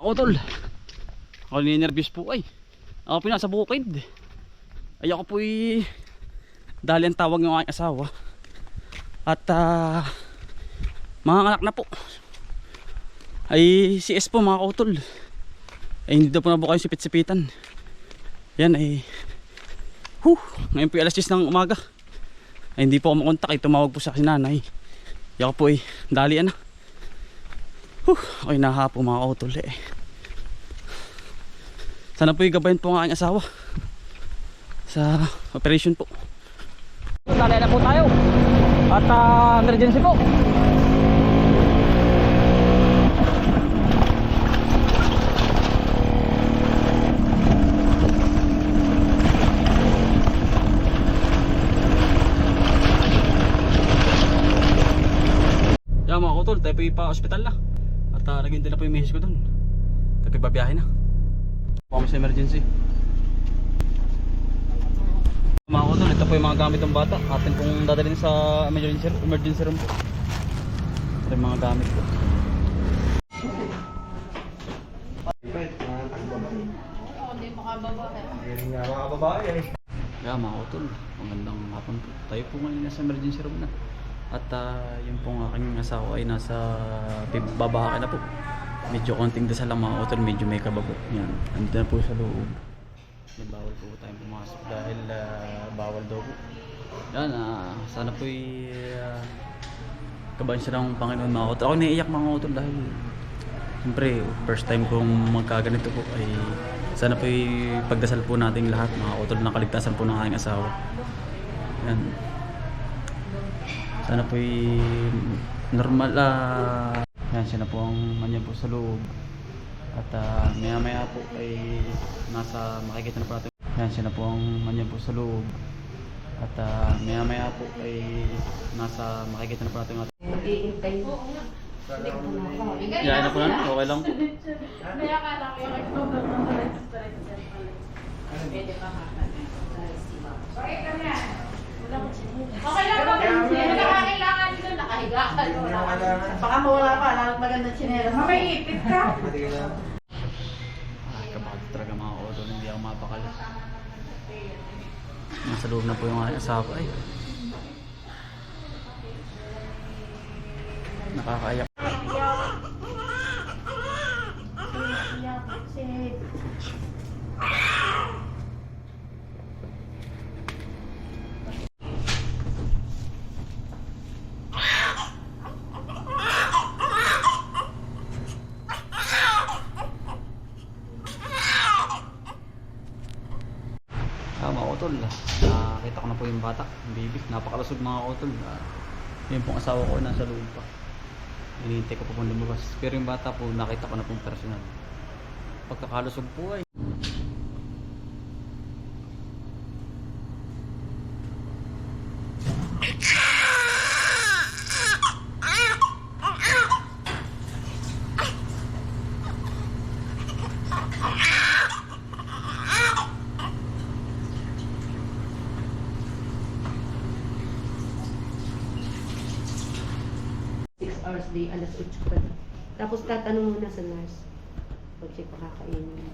Ako tol. Ako ninervyos po ay. Ako pinasa bukid. Ay ako po ay dahil ang tawag ng aking asawa. At ah mga anak na po. Ay si S po mga kautol. Ay hindi daw po na po kayo sipit-sipitan. Yan ay Huh, ngayon po alas 10 ng umaga. Ay hindi po ako makontak, ay tumawag po sa sinanay. Ay ako po ay dalian na. Huh, ako'y nahapo mga kautol eh. Sana po gabayan po ang aking asawa sa operation po. Lalaya na po tayo. At ah, emergency po. Yan mga kutol, tayo po pa hospital na. At uh, naging na po yung misis ko dun. Tayo po babiyahe na. Kami sa emergency. Mga kutol, ito po yung mga gamit ng bata. Atin pong dadalhin sa emergency, emergency room po. Ito yung mga gamit po. Yeah, mga kutol, magandang hapon po. Tayo po ngayon nasa emergency room na. At uh, yung pong aking asawa ay nasa babaha na po. Medyo konting dasal lang mga kutol, medyo may kaba po. Yan, andito na po sa loob. Yan, bawal po tayong pumasok dahil ah, bawal daw po. Yan, ah, sana po ay uh, kabahan siya ng Panginoon mga kutol. Ako naiiyak mga kutol dahil Siyempre, first time kong magkaganito po ay sana po pagdasal po nating lahat mga utol ng kaligtasan po ng aking asawa. Yan. Sana po normal ah yan siya na po ang manyan po sa loob. At ah, maya maya po ay nasa makikita na po natin. Yan siya na po ang manyan po sa loob. At ah, maya maya po ay nasa makikita na po natin. Iintay mo. Na. Yan na po na, okay lang po. May akala ko yung Pwede pa Okay lang po. Hindi mo nakakailangan dito. Nakahiga ka. Baka mawala pa, lalong magandang tsinelas. Mamay ipit ka. Ay, kabado talaga mga auto, hindi ako mapakal. Nasa loob na po yung asawa ay. Nakakaiyak. Ah, mga utol. Nakita ko na po yung bata, yung baby. Napakalusog mga utol. Ah, yun pong asawa ko nasa loob pa. Hinihintay ko po pong lumabas. Pero yung bata po, nakita ko na pong personal. Pagkakalusog po ay. Hours day, alas 8 pa na. Tapos tatanong muna sa nurse. Pag siya pakakainin.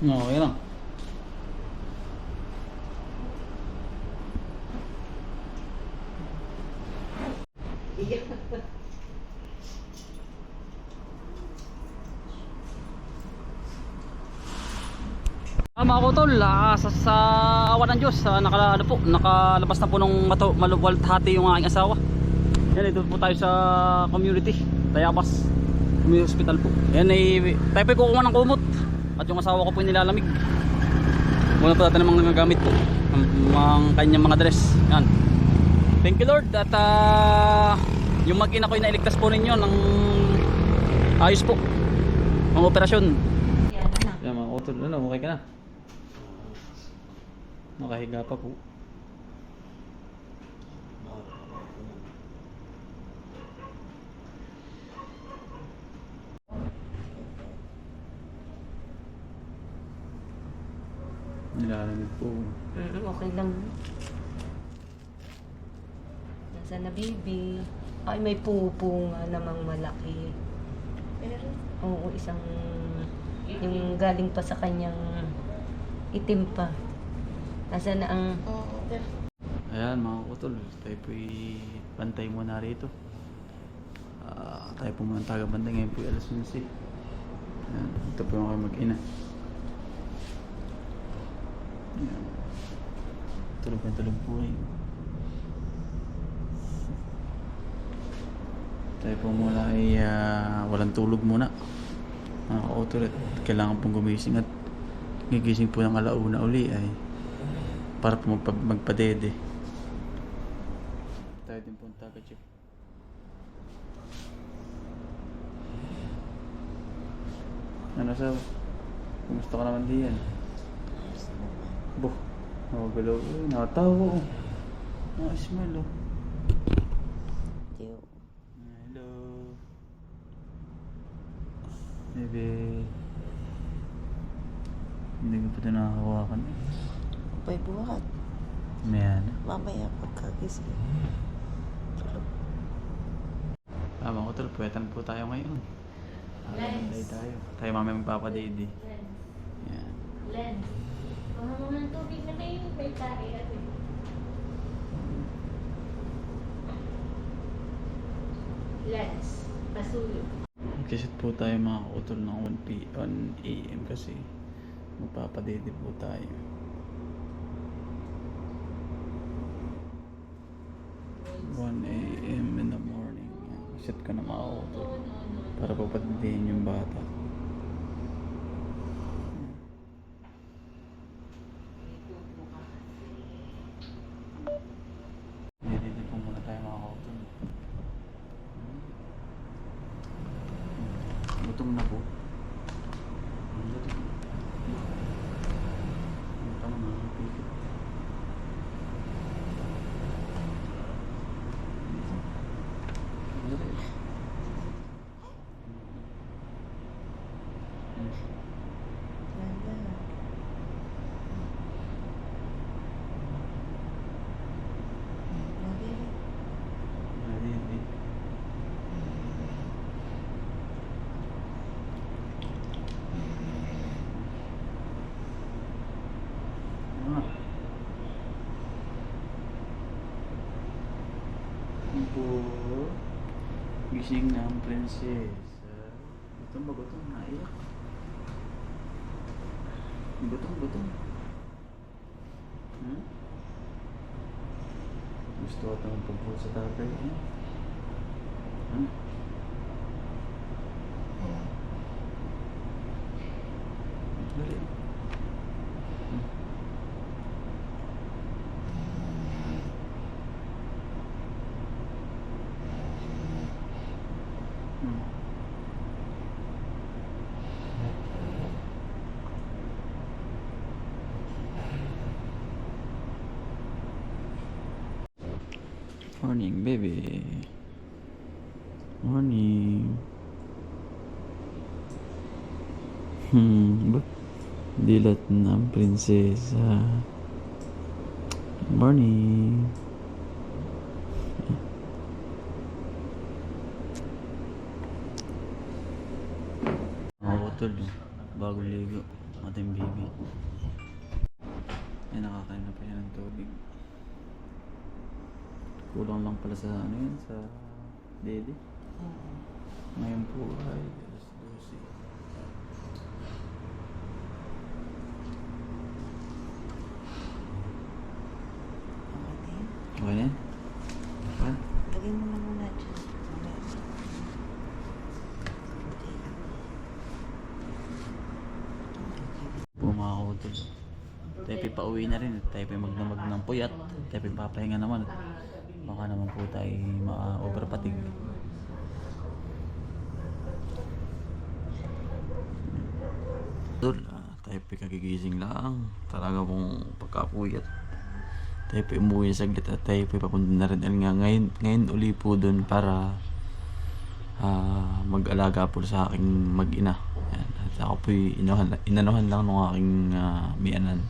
No, okay lang. Iyak. Mga kutol, ah, sa, sa awa ng Diyos, ah, naka, ano po, nakalabas na po ng mato, maluwalhati yung aking asawa. Yan, ito po tayo sa community, Tayabas, Community Hospital po. Yan ay, tayo po kukuha ng kumot. At yung asawa ko po nilalamig. Muna po natin ng mga gamit po. Ang, ang kanyang mga dress. Yan. Thank you Lord. At ah, yung mag-ina ko yung nailigtas po ninyo ng ayos po. Ang operasyon. Yan mga utol, ano, okay ka na? Nakahiga pa po. Nilalamig po. Mm, okay lang. Nasa na baby. Ay, may pupo nga namang malaki. Meron. Oo, isang yung galing pa sa kanyang itim pa. Nasa na ang Oo. Ayan mga kutol, tayo po'y pantay muna rito. Ah, tayo po muna taga banda ngayon po alas 11. Ayan, ito po yung mag-ina. Tulog na tulog po kayo. Tayo po muna ay ah, walang tulog muna. Mga kutol, kailangan pong gumising at gigising po ng alauna uli ay para po magpa, magpadede. Tayo din po ang taga-chip. Ano sa? Kumusta ka naman diyan? Buh, nakagalaw. Eh, nakatawa. Nakasmile oh. Hello. Bebe. Hindi ko pa ito eh. May buhat. Mayan. Mamaya pagkagising. Tulog. Ah, mga kutol, puwetan po tayo ngayon. Lens. Tayo tayo. Tayo mamaya magpapadidi. Lens. Yan. Lens. Mga mga tubig na kayo. May tayo at Lens. Pasulog. Kisit po tayo mga kutol ng 1 p 1 a.m. kasi magpapadidi po tayo. One a.m. in the morning. Kisit ko na mga kutol. Para papadidihin yung bata. Dididi po muna tayo mga kutol. Gutom na po. Gutom. Ano pa naman ang pigil? Ganda. Lagi. Dididi. Ah. Ano po? Gising na ang prinsesa. Gutom ba gutom? Naiyak. Gutom, gutom. Hmm? Gusto ko itong pagpul sa tatay. Eh? Hmm? Dali. Hmm. Morning, baby. Morning. Hmm, ba? Dilat ng prinsesa. Morning. Mga utol, bago ligo. Ating baby. Ay, nakakain na pa siya ng tubig. Kulang lang pala sa ano yun, sa dede. Ngayon po ay alas 12. Okay. Na yan? Ha? Lagyan mo na muna dyan. Lang. kautol. Tayo pa pauwi na rin. Tayo pa magdamag ng puyat. Tayo pa papahinga naman. Baka naman po tayo ma-overpatig. Tol, ah, tayo pa kagigising lang. Talaga pong pagkapuyat. Tayo pa umuwi saglit at tayo pa papunta na rin. Nga ngayon, ngayon uli po doon para ah, mag-alaga po sa aking mag-ina. At ako po inanuhan, inanuhan lang ng aking uh, mianan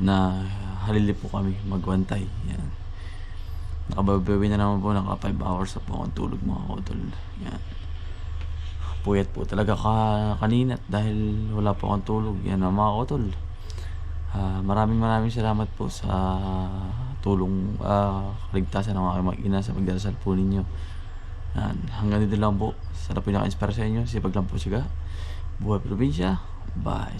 na halili po kami magwantay. Yan. Nakababawi na naman po, naka 5 hours na po akong tulog mga kautol. Yan. Puyat po talaga ka kanina dahil wala po akong tulog. Yan mga kautol. Ah, maraming maraming salamat po sa tulong ah kaligtasan ng aking mag-ina sa pagdarasal po ninyo. Yan. Hanggang dito lang po. Sana po naka-inspire sa inyo. Sipag lang po siya. Buhay probinsya. Bye.